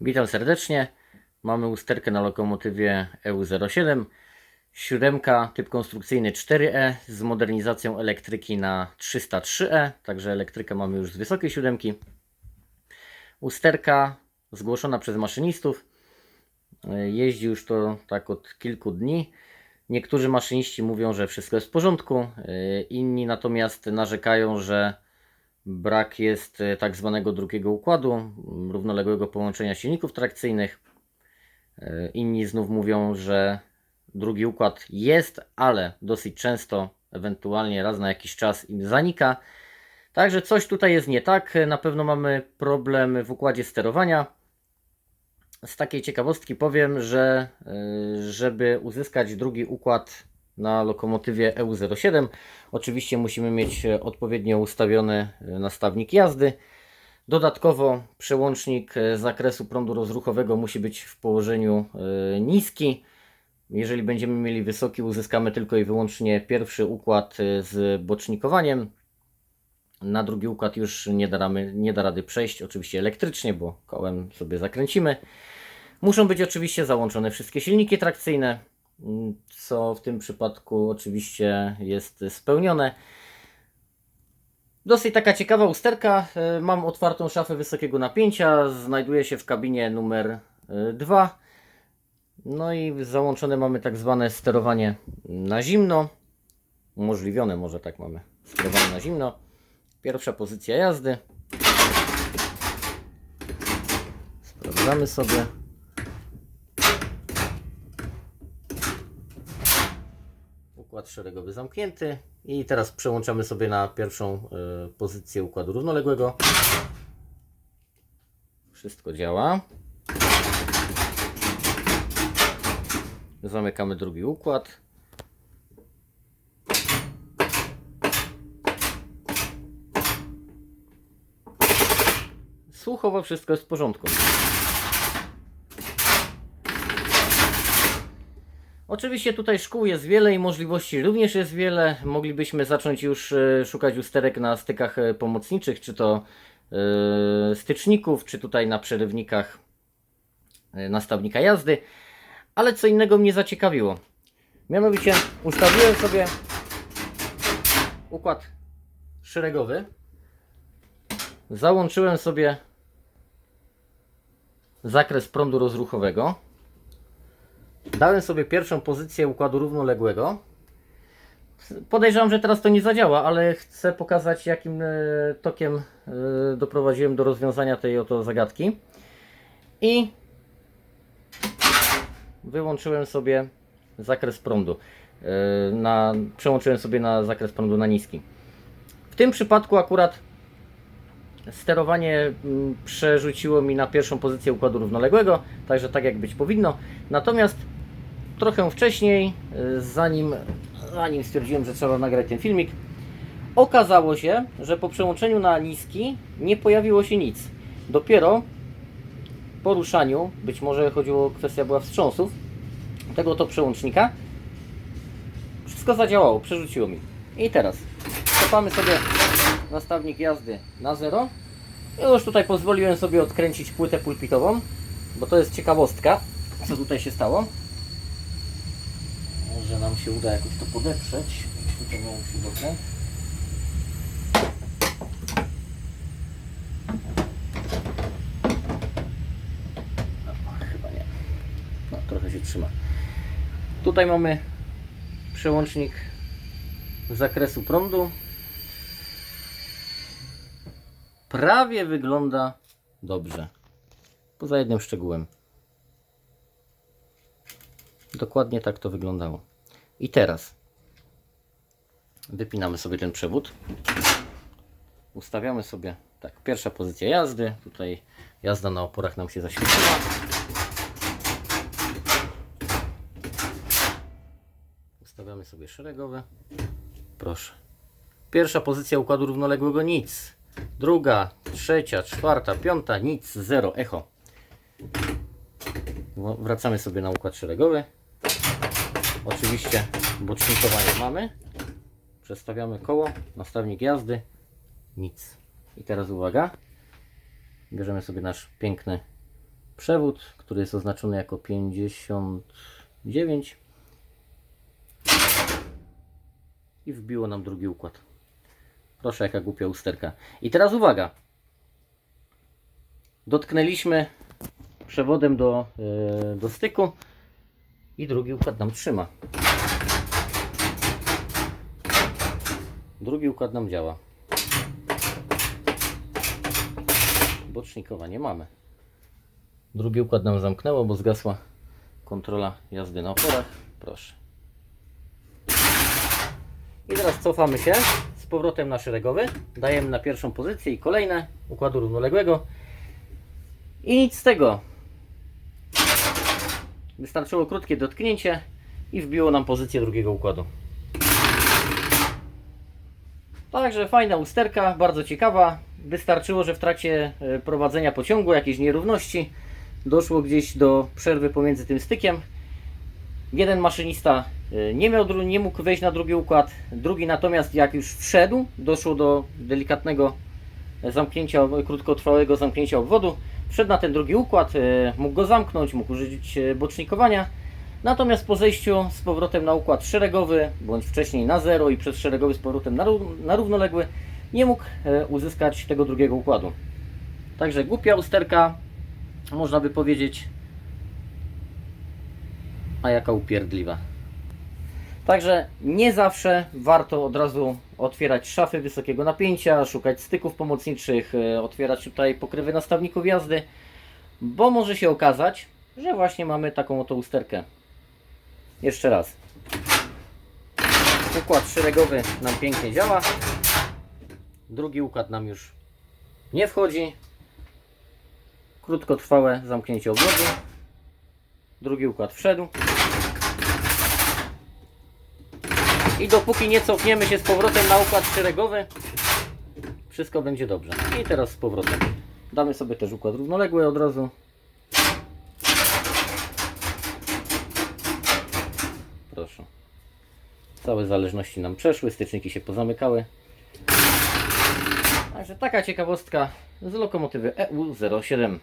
Witam serdecznie. Mamy usterkę na lokomotywie E EU07. Siódemka, typ konstrukcyjny 4E z modernizacją elektryki na 303E, także elektrykę mamy już z wysokiej siódemki. Usterka zgłoszona przez maszynistów. Jeździ już to tak od kilku dni. Niektórzy maszyniści mówią, że wszystko jest w porządku, inni natomiast narzekają, że brak jest e, tak zwanego drugiego układu, równoległego połączenia silników trakcyjnych. E, Inni znów mówią, że drugi układ jest, ale dosyć często, ewentualnie raz na jakiś czas im zanika. Także coś tutaj jest nie tak. Na pewno mamy problem w układzie sterowania. Z takiej ciekawostki powiem, że żeby uzyskać drugi układ na lokomotywie E EU07, oczywiście musimy mieć e, odpowiednio ustawiony e, nastawnik jazdy. Dodatkowo przełącznik e, zakresu prądu rozruchowego musi być w położeniu niski. Jeżeli będziemy mieli wysoki, uzyskamy tylko i wyłącznie pierwszy układ z bocznikowaniem. Na drugi układ już nie da, ramy, nie da rady przejść, oczywiście elektrycznie, bo kołem sobie zakręcimy. Muszą być oczywiście załączone wszystkie silniki trakcyjne, co w tym przypadku oczywiście jest spełnione. Dosyć taka ciekawa usterka. E, Mam otwartą szafę wysokiego napięcia. Znajduje się w kabinie numer 2. No i załączone mamy tak zwane sterowanie na zimno. Umożliwione może tak mamy. Sterowanie na zimno. Pierwsza pozycja jazdy. Sprawdzamy sobie. Szeregowy zamknięty. I teraz przełączamy sobie na pierwszą y, pozycję układu równoległego. Wszystko działa. Zamykamy drugi układ. Słuchowo wszystko jest w porządku. Oczywiście tutaj szkół jest wiele i możliwości również jest wiele. Moglibyśmy zacząć już e, szukać usterek na stykach e, pomocniczych, czy to e, styczników, czy tutaj na przerywnikach nastawnika jazdy. Ale co innego mnie zaciekawiło. Mianowicie ustawiłem sobie układ szeregowy. Załączyłem sobie zakres prądu rozruchowego. Dałem sobie pierwszą pozycję układu równoległego. Podejrzewam, że teraz to nie zadziała, ale chcę pokazać, jakim e, tokiem e, doprowadziłem do rozwiązania tej oto zagadki. I wyłączyłem sobie zakres prądu. e, Na, przełączyłem sobie na zakres prądu na niski. W tym przypadku akurat sterowanie mm, przerzuciło mi na pierwszą pozycję układu równoległego, także tak jak być powinno. Natomiast trochę wcześniej, y, zanim, zanim stwierdziłem, że trzeba nagrać ten filmik, okazało się, że po przełączeniu na niski nie pojawiło się nic. Dopiero po ruszaniu, być może chodziło, kwestia była wstrząsów, tego to przełącznika, wszystko zadziałało, przerzuciło mi. I teraz cofamy sobie nastawnik jazdy na zero. Już tutaj pozwoliłem sobie odkręcić płytę pulpitową, bo to jest ciekawostka, co tutaj się stało. Się uda jakoś to podeprzeć. Tutaj miałem śrubokręt. O, chyba nie. No, trochę się trzyma. Tutaj mamy przełącznik zakresu prądu. Prawie wygląda dobrze. Poza jednym szczegółem. Dokładnie tak to wyglądało. I teraz wypinamy sobie ten przewód. Ustawiamy sobie tak, pierwsza pozycja jazdy. Tutaj jazda na oporach nam się zaświeciła. Ustawiamy sobie szeregowe. Proszę. Pierwsza pozycja układu równoległego nic. Druga, trzecia, czwarta, piąta, nic, zero, echo. Wracamy sobie na układ szeregowy. Oczywiście bocznikowanie mamy. Przestawiamy koło, nastawnik jazdy, nic. I teraz uwaga. Bierzemy sobie nasz piękny przewód, który jest oznaczony jako 59 i wbiło nam drugi układ. Proszę, jaka głupia usterka. I teraz uwaga. Dotknęliśmy przewodem do, yy, do styku i drugi układ nam trzyma. Drugi układ nam działa. Bocznikowa nie mamy. Drugi układ nam zamknęło, bo zgasła kontrola jazdy na oporach. Proszę. I teraz cofamy się z powrotem na szeregowy. Dajemy na pierwszą pozycję i kolejne układu równoległego. I nic z tego. Wystarczyło krótkie dotknięcie i wbiło nam pozycję drugiego układu. Także fajna usterka, bardzo ciekawa. Wystarczyło, że w trakcie e, prowadzenia pociągu jakieś nierówności doszło gdzieś do przerwy pomiędzy tym stykiem. Jeden maszynista e, nie, miał, nie mógł wejść na drugi układ, drugi natomiast jak już wszedł, doszło do delikatnego zamknięcia, krótkotrwałego zamknięcia obwodu. Wszedł na ten drugi układ, e, mógł go zamknąć, mógł użyć e, bocznikowania. Natomiast po zejściu z powrotem na układ szeregowy, bądź wcześniej na zero i przez szeregowy z powrotem na, na równoległy, nie mógł e, uzyskać tego drugiego układu. Także głupia usterka, można by powiedzieć, a jaka upierdliwa. Także nie zawsze warto od razu otwierać szafy wysokiego napięcia, szukać styków pomocniczych, e, otwierać tutaj pokrywy nastawników jazdy, bo może się okazać, że właśnie mamy taką oto usterkę. Jeszcze raz. Układ szeregowy nam pięknie działa. Drugi układ nam już nie wchodzi. Krótkotrwałe zamknięcie obwodu. Drugi układ wszedł. I dopóki nie cofniemy się z powrotem na układ szeregowy, wszystko będzie dobrze. I teraz z powrotem. Damy sobie też układ równoległy od razu. Proszę. Całe zależności nam przeszły, styczniki się pozamykały. Także taka ciekawostka z lokomotywy E EU07.